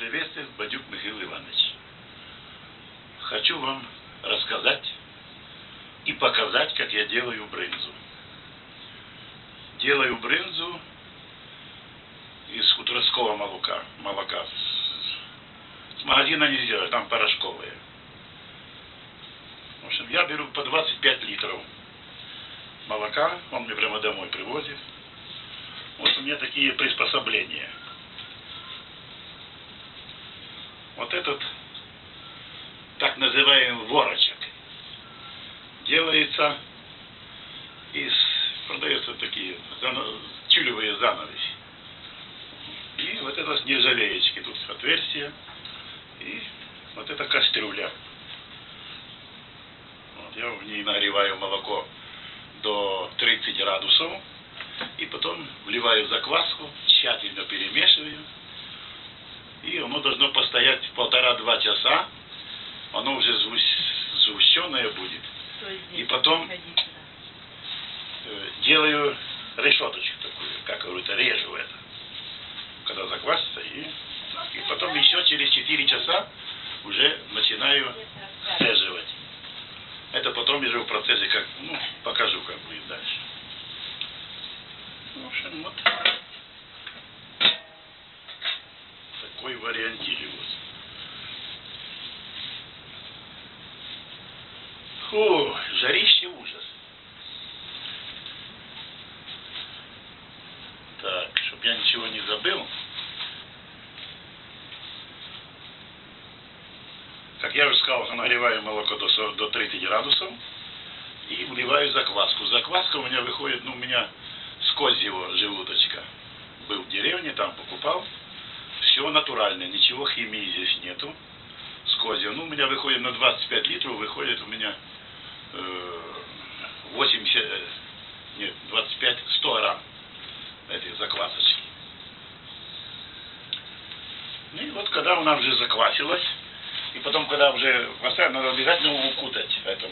приветствует Бадюк Михаил Иванович. Хочу вам рассказать и показать, как я делаю брынзу. Делаю брынзу из хуторского молока. молока. С магазина не сделать, там порошковые. В общем, я беру по 25 литров молока, он мне прямо домой привозит. Вот у меня такие приспособления. Вот этот так называемый ворочек делается из, продаются такие тюлевые занавеси. И вот это с нержавеечки, тут отверстие. И вот это кастрюля. Вот, я в ней нагреваю молоко до 30 градусов. И потом вливаю закваску, тщательно перемешиваю. И оно должно постоять полтора-два часа. Оно уже сгущенное будет. И потом э, делаю решеточку такую, как говорится, режу это. Когда заквасится. И, и потом еще через 4 часа уже начинаю сцеживать. Это потом уже в процессе, как, ну, покажу, как будет дальше. В общем, вот такой вариантилиус. Фу, жарище ужас. Так, чтобы я ничего не забыл. Как я уже сказал, нагреваю молоко до, до 30 градусов и вливаю закваску. Закваска у меня выходит, ну, у меня с козьего желудочка. Был в деревне, там покупал. Все натуральное, ничего химии здесь нету. С козьего. Ну, у меня выходит на 25 литров, выходит у меня э, 80, э, нет, 25, 100 грамм этой заквасочки. Ну и вот когда у нас уже заквасилось, и потом, когда уже поставим, надо обязательно укутать этим,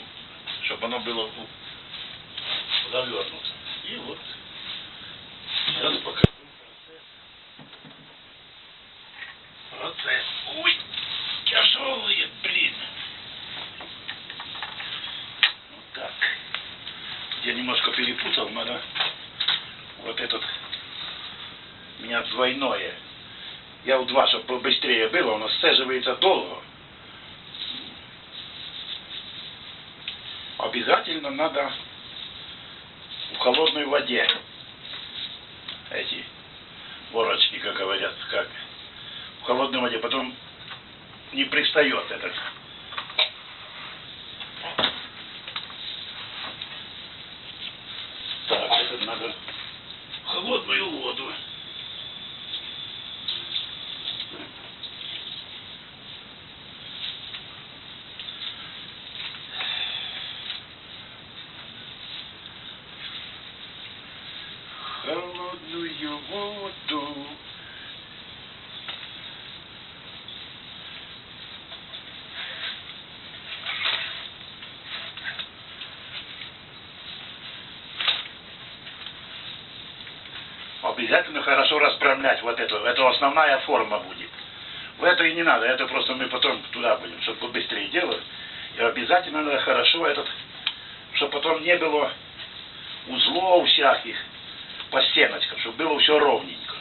чтобы оно было завернуто. И вот сейчас покажу процесс. Ой, тяжелые, блин. Вот так. Я немножко перепутал, надо вот этот у меня двойное. Я в два, чтобы побыстрее было, оно сцеживается долго. Обязательно надо в холодной воде эти ворочки, как говорят, как в холодной воде. Потом не пристает этот. Так, это надо в холодную воду. Холодную воду. Обязательно хорошо распрямлять вот эту. Это основная форма будет. В это и не надо. Это просто мы потом туда будем, чтобы побыстрее делать. И обязательно надо хорошо этот, чтобы потом не было узлов всяких по стеночкам, чтобы было все ровненько.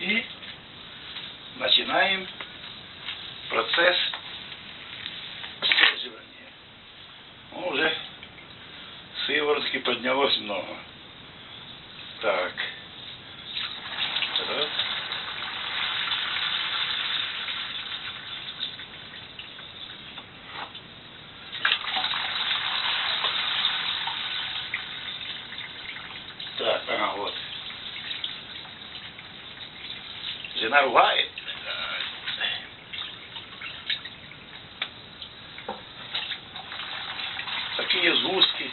И начинаем процесс сдерживания. Ну, уже сыворотки поднялось много. Так. Раз. Так, ага, вот. Жена ругает. Такие сгустки.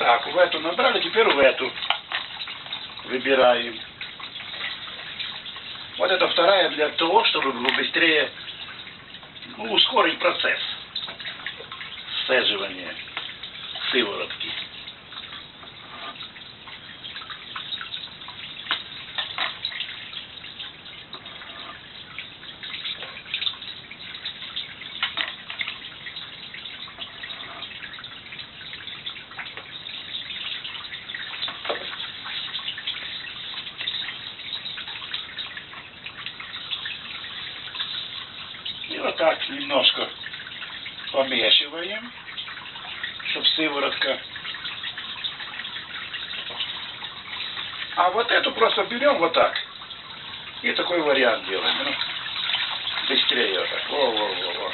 Так, в эту набрали, теперь в эту выбираем. Вот это вторая для того, чтобы быстрее ну, ускорить процесс сцеживания сыворотки. И вот так немножко помешиваем, чтобы сыворотка. А вот эту просто берем вот так. И такой вариант делаем. Ну, быстрее вот так. Во-во-во-во.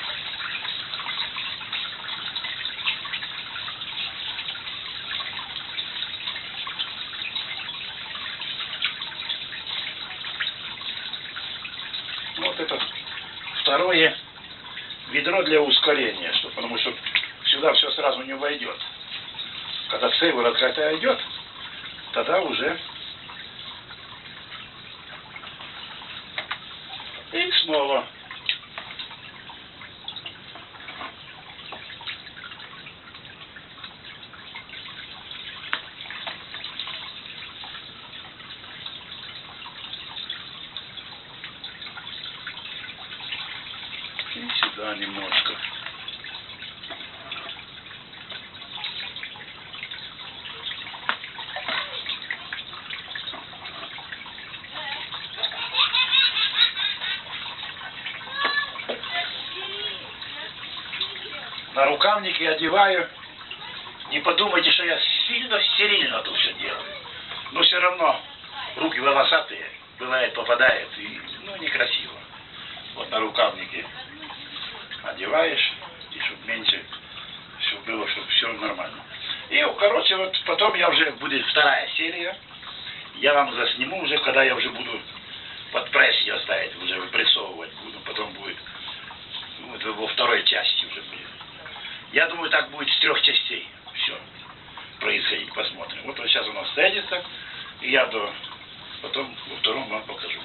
Вот это второе ведро для ускорения, что, потому что сюда все сразу не войдет. Когда сыворотка это идет, тогда уже и снова. И сюда немножко. На рукавники одеваю. Не подумайте, что я сильно стерильно тут все делаю. Но все равно руки волосатые, бывает попадает, и ну некрасиво. Вот на рукавнике одеваешь, и чтобы меньше все было, чтобы все нормально. И, короче, вот потом я уже, будет вторая серия, я вам засниму уже, когда я уже буду под пресс ее ставить, уже выпрессовывать буду, потом будет, ну, это во второй части уже будет. Я думаю, так будет с трех частей все происходить, посмотрим. Вот, вот сейчас у нас садится, я до, потом во втором вам покажу.